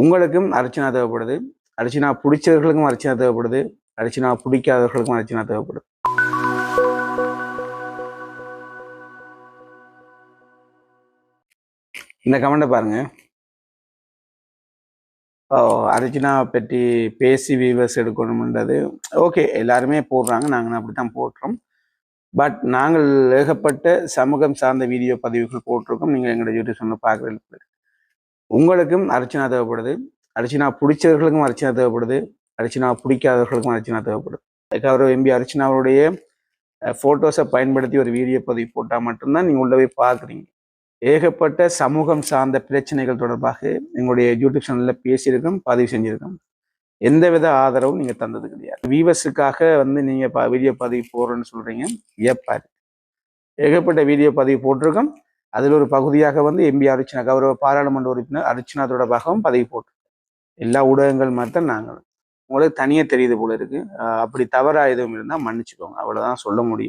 உங்களுக்கும் அர்ச்சனா தேவைப்படுது. அர்ச்சனா பிடிச்சவர்களுக்கும் அர்ச்சனா தேவைப்படுது. அர்ச்சனா பிடிக்காதவர்களுக்கும் அர்ச்சனா தேவைப்படுது. இந்த கமெண்டை பாருங்க. ஓ அர்ச்சனா பற்றி பேசி வியூவர்ஸ் எடுக்கணும்ன்றது. ஓகே எல்லாருமே போடுறாங்க. நாங்கள் அப்படி தான் போடுறோம். பட் நாங்கள் ஏகப்பட்ட சமூகம் சார்ந்த வீடியோ பதிவுகள் போட்டிருக்கோம். நீங்கள் எங்களோட யூடியூப் சேனல் பார்க்குறது உங்களுக்கும் அர்ச்சனா தேவைப்படுது. அர்ச்சனா பிடிச்சவர்களுக்கும் அர்ச்சனா தேவைப்படுது. அர்ச்சனா பிடிக்காதவர்களுக்கும் அர்ச்சனா தேவைப்படுது. அதுக்காக எம்பி அர்ச்சனாவுடைய ஃபோட்டோஸை பயன்படுத்தி ஒரு வீடியோ பதிவு போட்டால் மட்டும்தான் நீங்கள் உள்ள போய் பார்க்குறீங்க. ஏகப்பட்ட சமூகம் சார்ந்த பிரச்சனைகள் தொடர்பாக எங்களுடைய யூடியூப் சேனலில் பேசியிருக்கோம் பதிவு செஞ்சுருக்கோம். எந்தவித ஆதரவும் நீங்கள் தந்தது கிடையாது. வீவர்ஸுக்காக வந்து நீங்கள் ப வீடியோ பதிவு போடுறேன்னு சொல்கிறீங்க ஏப்பாரு ஏகப்பட்ட வீடியோ பதிவு போட்டிருக்கோம். அதில் ஒரு பகுதியாக வந்து எம்பி அர்ச்சனா கௌரவ பாராளுமன்ற உறுப்பினர் அர்ச்சனா தொடர்பாகவும் பதிவு போட்டு. எல்லா ஊடகங்கள் மாதிரி தான் நாங்கள். உங்களுக்கு தனியாக தெரியுது போல இருக்கு. அப்படி தவறாக எதுவும் இருந்தால் மன்னிச்சுக்கோங்க. அவ்வளோதான் சொல்ல முடியும்.